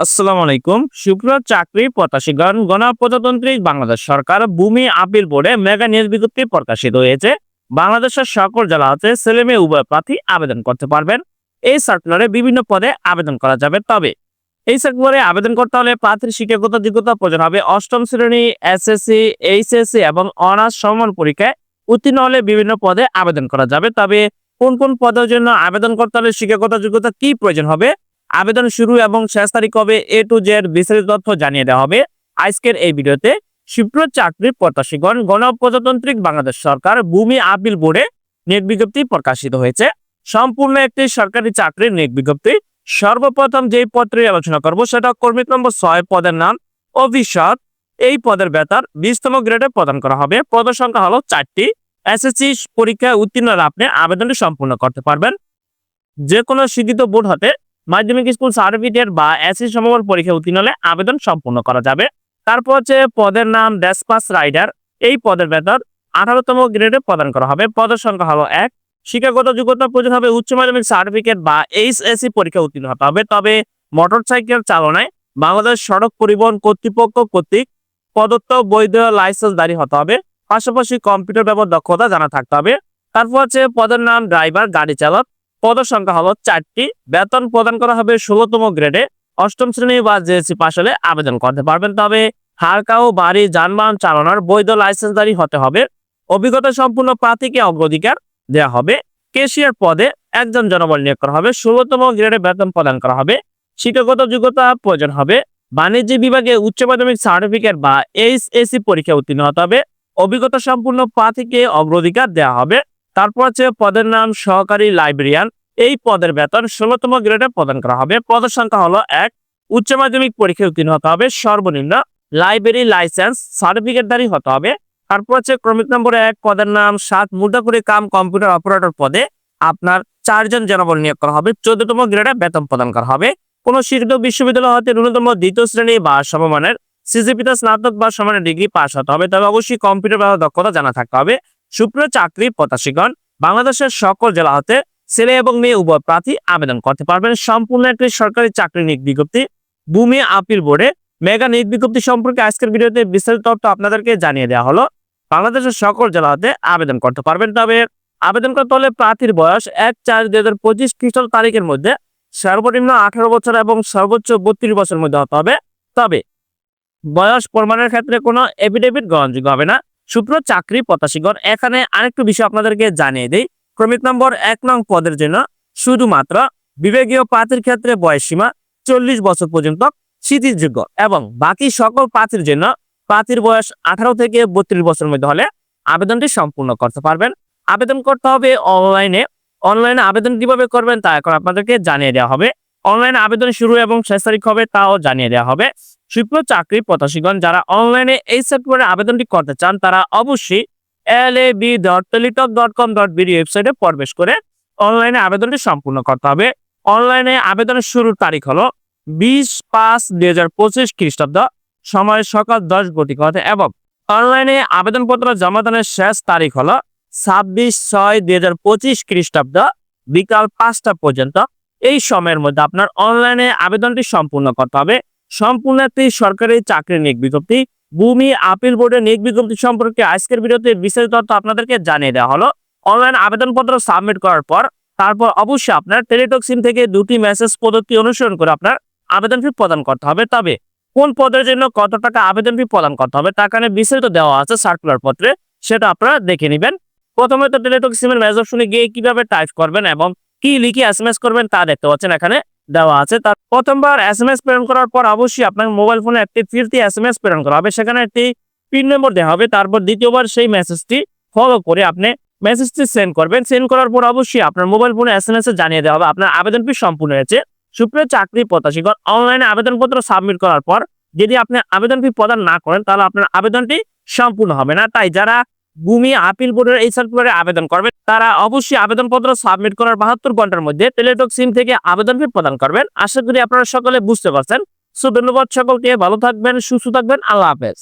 আসসালামু আলাইকুম। শুক্র চাকরি প্রত্যাশীগণ গণপ্রজাতন্ত্রী বাংলাদেশ সরকার ভূমি আপিল বোর্ডে মেগা নিয়োগ বিজ্ঞপ্তি প্রকাশিত হয়েছে। বাংলাদেশের সকল জেলা হতে ছেলে মেয়ে উভয় প্রার্থী আবেদন করতে পারবেন। এই সার্কুলারে বিভিন্ন পদে আবেদন করা যাবে। তবে এই সার্কুলারে আবেদন করতে হলে প্রার্থীর শিক্ষাগত যোগ্যতা প্রয়োজন হবে। অষ্টম শ্রেণি এসএসসি এইচএসসি এবং অনার্স সমান পরীক্ষায় উত্তীর্ণ হলে বিভিন্ন পদে আবেদন করা যাবে। তবে কোন কোন পদের জন্য আবেদন করতে হলে শিক্ষাগত যোগ্যতা কি প্রয়োজন হবে আবেদন শুরু এবং শেষ তারিখ হবে এ টু জেড বিস্তারিত তথ্য জানিয়ে দেওয়া হবে আজকের এই ভিডিওতে। শিপ্র চাকরির প্রত্যাশীগণ, গণপ্রজাতান্ত্রিক বাংলাদেশ সরকার ভূমি আপিল বোর্ডে নিয়োগ বিজ্ঞপ্তি প্রকাশিত হয়েছে। সম্পূর্ণ একটি সরকারি চাকরির নিয়োগ বিজ্ঞপ্তি। সর্বপ্রথম যেই পত্রে আলোচনা করব সেটা কর্মী নম্বর ছয় পদের নাম অফিসার এই পদের বেতার বিশতম গ্রেডে প্রদান করা হবে। পদের সংখ্যা হলো চারটি। এসএসসি পরীক্ষায় উত্তীর্ণ আপনি আবেদনটি সম্পূর্ণ করতে পারবেন। যে কোনো স্বীকৃত বোর্ড হতে মাধ্যমিক স্কুল সার্টিফিকেট বা এসএসসি সমমান পরীক্ষা উত্তীর্ণ হলে আবেদন সম্পূর্ণ করা যাবে। তারপর হচ্ছে পদের নাম ড্যাসপাস রাইডার এই পদের বেতন আঠারোতম গ্রেডে প্রদান করা হবে। পদের সংখ্যা হলো এক। শিক্ষাগত যোগ্যতা প্রয়োজন হবে উচ্চ মাধ্যমিক সার্টিফিকেট বা এইচএসসি পরীক্ষা উত্তীর্ণ হতে হবে। তবে মোটর সাইকেল চালনায় বাংলাদেশ সড়ক পরিবহন কর্তৃপক্ষ কর্তৃক প্রদত্ত বৈধ লাইসেন্স দাঁড়ি হতে হবে। পাশাপাশি কম্পিউটার ব্যবহার দক্ষতা জানা থাকতে হবে। তারপর হচ্ছে পদের নাম ড্রাইভার গাড়ি চালক পদ সংখ্যা হলো চারটি। বেতন প্রদান করা হবে ষোলোতম গ্রেডে। অষ্টম শ্রেণি বা জেএসসি পাশ হলে আবেদন করতে পারবেন। তবে হালকাও বাড়ি, যানবাহন চালানোর বৈধ লাইসেন্সদারি হতে হবে। অভিজ্ঞতা সম্পূর্ণ প্রার্থীকে অগ্রাধিকার দেওয়া হবে। কেশিয়ার পদে একজন জনবল নিয়োগ করা হবে। ষোলোতম গ্রেডে বেতন প্রদান করা হবে। শিক্ষাগত যোগ্যতা প্রয়োজন হবে। বাণিজ্য বিভাগে উচ্চ মাধ্যমিক সার্টিফিকেট বা এইচএসসি পরীক্ষা উত্তীর্ণ হতে হবে। অভিজ্ঞতা সম্পূর্ণ প্রার্থীকে অগ্রাধিকার দেওয়া হবে। তারপর হচ্ছে পদের নাম সহকারী লাইব্রেরিয়ান। এই পদের বেতন ষোলোতম গ্রেডে প্রদান করা হবে। পদের সংখ্যা হলো এক। উচ্চ মাধ্যমিক পরীক্ষায় উত্তীর্ণ হতে হবে। সর্বনিম্ন লাইব্রেরি লাইসেন্স সার্টিফিকেটধারী হতে হবে। তারপর হচ্ছে ক্রমিক নম্বর এক, পদের নাম সাত, মুদ্রাকুরি কাম, কম্পিউটার অপারেটর পদে আপনার চারজন জনবল নিয়োগ করা হবে। চোদ্দতম গ্রেডে বেতন প্রদান করা হবে। কোন স্বীকৃত বিশ্ববিদ্যালয় হতে ন্যূনতম দ্বিতীয় শ্রেণি বা সমমানের সিজিপিতে স্নাতক বা সমানের ডিগ্রি পাস হতে হবে। তবে অবশ্যই কম্পিউটার ব্যবহার দক্ষতা জানা থাকতে হবে। সুপ্রিয় চাকরি প্রত্যাশীগণ, বাংলাদেশের সকল জেলা হতে ছেলে এবং মেয়ে উভয় প্রার্থী আবেদন করতে পারবেন। সম্পূর্ণ একটি সরকারি চাকরি নিয়োগ বিজ্ঞপ্তি। ভূমি আপিল বোর্ডে মেগা নিয়োগ বিজ্ঞপ্তি সম্পর্কে আজকের ভিডিওতে বিস্তারিত তথ্য আপনাদেরকে জানিয়ে দেওয়া হলো। বাংলাদেশের সকল জেলা হতে আবেদন করতে পারবেন। তবে আবেদন করতে হলে প্রার্থীর বয়স এক চার দুই হাজার পঁচিশ খ্রিস্টাব্দ তারিখের মধ্যে সর্বনিম্ন আঠারো বছর এবং সর্বোচ্চ বত্রিশ বছরের মধ্যে হতে হবে। তবে বয়স প্রমাণের ক্ষেত্রে কোনো এফিডেভিট গ্রহণযোগ্য হবে না। শুক্র চাকরি প্রত্যাশীগণ এখানে আরেকটু বিষয় আপনাদেরকে জানিয়ে দিই। ক্রমিক নম্বর এক নং পদের জন্য শুধুমাত্র বিভাগীয় প্রার্থীর ক্ষেত্রে বয়স সীমা চল্লিশ বছর পর্যন্ত স্মৃতিযোগ্য এবং বাকি সকল প্রার্থীর জন্য প্রার্থীর বয়স আঠারো থেকে বত্রিশ বছরের মধ্যে হলে আবেদনটি সম্পূর্ণ করতে পারবেন। আবেদন করতে হবে অনলাইনে। অনলাইনে আবেদন কীভাবে করবেন তা এখন আপনাদেরকে জানিয়ে দেওয়া হবে। অনলাইনে আবেদন শুরু এবং শেষ তারিখ হবে তাও জানিয়ে দেওয়া হবে। শিল্প চাকরি প্রত্যাশীগণ, যারা অনলাইনে এই সেক্টরে আবেদনটি করতে চান, তারা অবশ্যই L A B dot Teletalk dot com dot BD ওয়েবসাইটে প্রবেশ করে অনলাইনে আবেদনটি সম্পূর্ণ করতে হবে। অনলাইনে আবেদনের শুরুর তারিখ হলো বিশ পাঁচ দুই হাজার পঁচিশ খ্রিস্টাব্দ, সময় সকাল দশ গতি হতে এবং অনলাইনে আবেদনপত্র জমাদানের শেষ তারিখ হলো ছাব্বিশ ছয় দুই হাজার পঁচিশ খ্রিস্টাব্দ, বিকাল পাঁচটা পর্যন্ত। এই সময়ের মধ্যে আপনার অনলাইনে আবেদনটি সম্পূর্ণ করতে হবে। সম্পূর্ণ একটি সরকারি চাকরি নিয়োগ বিজ্ঞপ্তি। ভূমি আপিল বোর্ডের নিয়োগ বিজ্ঞপ্তি সম্পর্কে আজকের ভিডিওতে বিস্তারিত তথ্য আপনাদেরকে জানিয়ে দেওয়া হলো। অনলাইন আবেদনপত্র সাবমিট করার পর, তারপর অবশ্যই আপনার টেলিটক সিম থেকে দুটি মেসেজ পদ্ধতি অনুসরণ করে আপনার আবেদন ফি প্রদান করতে হবে। তবে কোন পদের জন্য কত টাকা আবেদন ফি প্রদান করতে হবে তা কারণে বিস্তারিত দেওয়া আছে সার্কুলার পত্রে, সেটা আপনারা দেখে নেবেন। প্রথমে তো টেলিটক সিমের মেসেজ অপশনে গিয়ে কীভাবে টাইপ করবেন এবং কি লিখে এস করবেন তা দেখতে পাচ্ছেন এখানে। দেওয়া আছে। তার প্রথমবার এস এম এস প্রেরণ করার পর অবশ্যই আপনার মোবাইল ফোনে একটি ফিরতি এস এম এস প্রেরণ করা হবে। সেখানে একটি পিন নম্বর দেওয়া হবে। তারপর দ্বিতীয়বার সেই মেসেজটি ফলো করে আপনি মেসেজটি সেন্ড করবেন। সেন্ড করার পর অবশ্যই আপনার মোবাইল ফোনে এস এম এস এ জানিয়ে দেওয়া হবে। আপনার আবেদন ফি সম্পূর্ণ হয়েছে। সুপ্রিয় চাকরি প্রত্যাশীগণ অনলাইনে আবেদনপত্র সাবমিট করার পর যদি আপনি আবেদন ফি প্রদান না করেন, তাহলে আপনার আবেদনটি সম্পূর্ণ হবে না। তাই যারা ভূমি আপিল বোর্ডের এই সার্কুলারে আবেদন করবেন। তারা অবশ্যই আবেদনপত্র সাবমিট করার বাহাত্তর ঘণ্টার মধ্যে টেলিটক সিম থেকে আবেদন ফি প্রদান করবেন। আশা করি আপনারা সকলে বুঝতে পারছেন। সো ধন্যবাদ সকলকে, ভালো থাকবেন, সুস্থ থাকবেন। আল্লাহ হাফেজ।